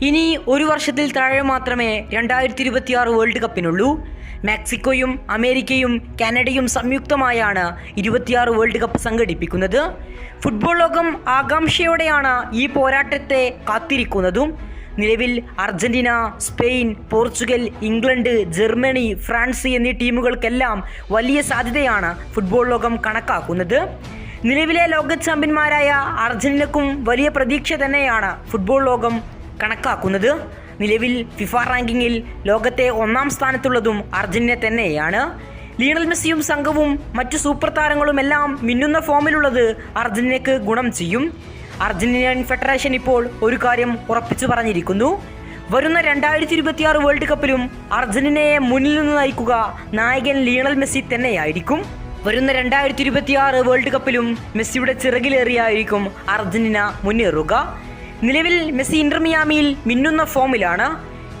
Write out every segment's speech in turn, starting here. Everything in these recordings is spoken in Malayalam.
ഇനി ഒരു വർഷത്തിൽ താഴെ മാത്രമേ രണ്ടായിരത്തി ഇരുപത്തിയാറ് വേൾഡ് കപ്പിനുള്ളൂ. മെക്സിക്കോയും അമേരിക്കയും കാനഡയും സംയുക്തമായാണ് ഇരുപത്തിയാറ് വേൾഡ് കപ്പ് സംഘടിപ്പിക്കുന്നത്. ഫുട്ബോൾ ലോകം ആകാംക്ഷയോടെയാണ് ഈ പോരാട്ടത്തെ കാത്തിരിക്കുന്നതും. നിലവിൽ Argentina Spain Portugal England Germany France എന്നീ ടീമുകൾക്കെല്ലാം വലിയ സാധ്യതയാണ് ഫുട്ബോൾ ലോകം കണക്കാക്കുന്നത്. നിലവിലെ ലോക ചാമ്പ്യന്മാരായ അർജന്റീനക്കും വലിയ പ്രതീക്ഷ തന്നെയാണ് ഫുട്ബോൾ ലോകം കണക്കാക്കുന്നത്. നിലവിൽ ഫിഫ റാങ്കിങ്ങിൽ ലോകത്തെ ഒന്നാം സ്ഥാനത്തുള്ളതും അർജന്റീന തന്നെയാണ്. ലീണൽ മെസ്സിയും സംഘവും മറ്റു സൂപ്പർ താരങ്ങളുമെല്ലാം മിന്നുന്ന ഫോമിലുള്ളത് അർജന്റീനയ്ക്ക് ഗുണം ചെയ്യും. അർജന്റീനിയൻ ഫെഡറേഷൻ ഇപ്പോൾ ഒരു കാര്യം ഉറപ്പിച്ചു പറഞ്ഞിരിക്കുന്നു. വരുന്ന രണ്ടായിരത്തി ഇരുപത്തിയാറ് വേൾഡ് കപ്പിലും അർജന്റീനയെ മുന്നിൽ നിന്ന് നയിക്കുക നായകൻ ലീണൽ മെസ്സി തന്നെയായിരിക്കും. വരുന്ന രണ്ടായിരത്തി ഇരുപത്തിയാറ് വേൾഡ് കപ്പിലും മെസ്സിയുടെ ചിറകിലേറിയായിരിക്കും അർജന്റീന മുന്നേറുക. നിലവിൽ മെസ്സി ഇന്റർമിയാമിയിൽ മിന്നുന്ന ഫോമിലാണ്.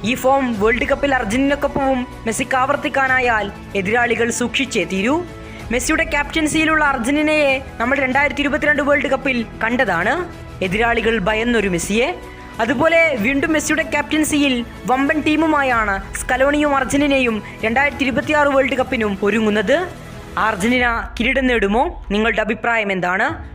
ഈ ഫോം വേൾഡ് കപ്പിൽ അർജന്റീനക്കൊപ്പവും മെസ്സിക്ക് ആവർത്തിക്കാനായാൽ എതിരാളികൾ സൂക്ഷിച്ചേ തീരൂ. മെസ്സിയുടെ ക്യാപ്റ്റൻസിയിലുള്ള അർജന്റീനയെ നമ്മൾ രണ്ടായിരത്തി ഇരുപത്തിരണ്ട് വേൾഡ് കപ്പിൽ കണ്ടതാണ്. എതിരാളികൾ ഭയന്നൊരു മെസ്സിയെ. അതുപോലെ വീണ്ടും മെസ്സിയുടെ ക്യാപ്റ്റൻസിയിൽ വമ്പൻ ടീമുമായാണ് സ്കലോണിയും അർജന്റീനയും രണ്ടായിരത്തി ഇരുപത്തിയാറ് വേൾഡ് കപ്പിനും ഒരുങ്ങുന്നത്. അർജന്റീന കിരീടം നേടുമോ? നിങ്ങളുടെ അഭിപ്രായം എന്താണ്?